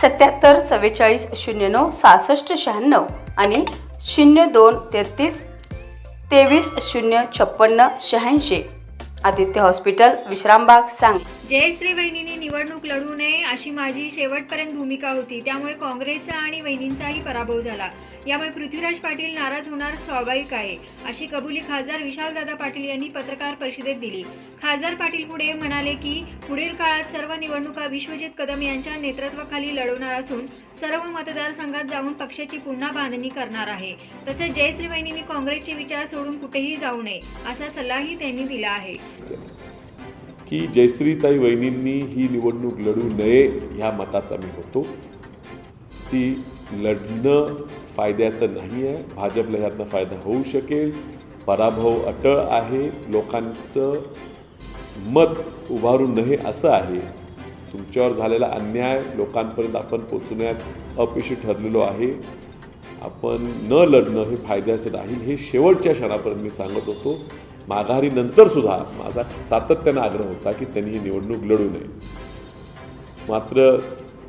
सत्याहत्तर चव्वेचाळीस शून्य नऊ सहासष्ट शहाण्णव आणि शून्य दोन तेहतीस तेवीस शून्य छप्पन्न शहाऐंशी. आदित्य हॉस्पिटल विश्रामबाग सांग. जयश्री बहिणी निवडणूक लढू नये अशी माझी शेवटपर्यंत भूमिका होती. त्यामुळे काँग्रेसचा आणि वहिनींचाही पराभव झाला. यामुळे पृथ्वीराज पाटील नाराज होणार स्वाभाविक आहे अशी कबुली खासदार विशालदादा पाटील यांनी पत्रकार परिषदेत दिली. खासदार पाटील पुढे म्हणाले की पुढील काळात सर्व निवडणुका विश्वजित कदम यांच्या नेतृत्वाखाली लढवणार असून सर्व मतदारसंघात जाऊन पक्षाची पुन्हा बांधणी करणार आहे. तसेच जयश्री वहिनींनी काँग्रेसचे विचार सोडून कुठेही जाऊ नये असा सल्लाही त्यांनी दिला आहे. की जयश्रीताई वहिनींनी ही निवडणूक लढू नये ह्या मताचा मी होतो. ती लढणं फायद्याचं नाही आहे भाजपला ह्यातनं फायदा होऊ शकेल. पराभव अटळ आहे. लोकांचं मत उभारू नये असं आहे. तुमच्यावर झालेला अन्याय लोकांपर्यंत आपण पोचवण्यात अपयशी ठरलेलो आहे. आपण न लढणं हे फायद्याचं राहील हे शेवटच्या क्षणापर्यंत मी सांगत होतो. माघारीनंतर सुद्धा माझा सातत्यानं आग्रह होता की त्यांनी ही निवडणूक लढू नये. मात्र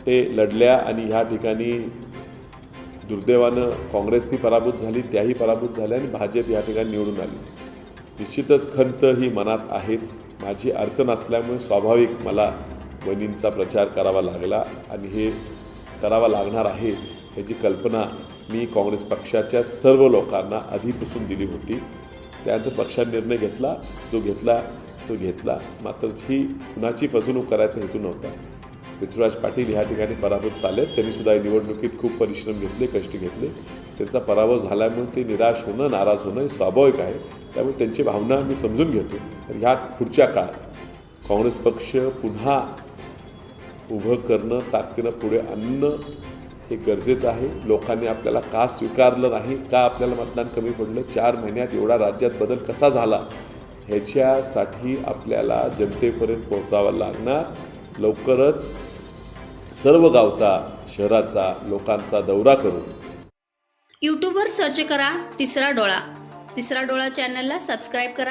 ते लढल्या आणि ह्या ठिकाणी दुर्दैवानं काँग्रेसही पराभूत झाली त्याही पराभूत झाल्या आणि भाजप या ठिकाणी निवडून आली. निश्चितच खंत ही मनात आहेच. माझी अडचण असल्यामुळे स्वाभाविक मला वहिनींचा प्रचार करावा लागला आणि हे करावा लागणार आहे ह्याची कल्पना मी काँग्रेस पक्षाच्या सर्व लोकांना आधीपासून दिली होती. त्यानंतर पक्षाने निर्णय घेतला जो घेतला तो घेतला. मात्र ही कुणाची फसवणूक करायचा हेतू नव्हता. पृथ्वीराज पाटील ह्या ठिकाणी पराभूत झाले त्यांनी सुद्धा या निवडणुकीत खूप परिश्रम घेतले कष्ट घेतले. त्यांचा पराभव झाल्यामुळे ते निराश होणं नाराज होणं हे स्वाभाविक आहे. त्यामुळे त्यांची भावना मी समजून घेतो. तर ह्या पुढच्या काळात काँग्रेस पक्ष पुन्हा उभं करणं ताकदीनं पुढे आणणं हे गरजेचं आहे. लोकांनी आपल्याला का स्वीकारलं नाही? का आपल्याला मतदान कमी पडलं? चार महिन्यात एवढा राज्यात बदल कसा झाला? ह्याच्यासाठी आपल्याला जनतेपर्यंत पोहोचावं लागणार. लवकरच सर्व गावचा शहराचा लोकांचा दौरा करून यूट्यूबवर सर्च करा तिसरा डोळा. तिसरा डोळा चॅनलला सबस्क्राईब करा.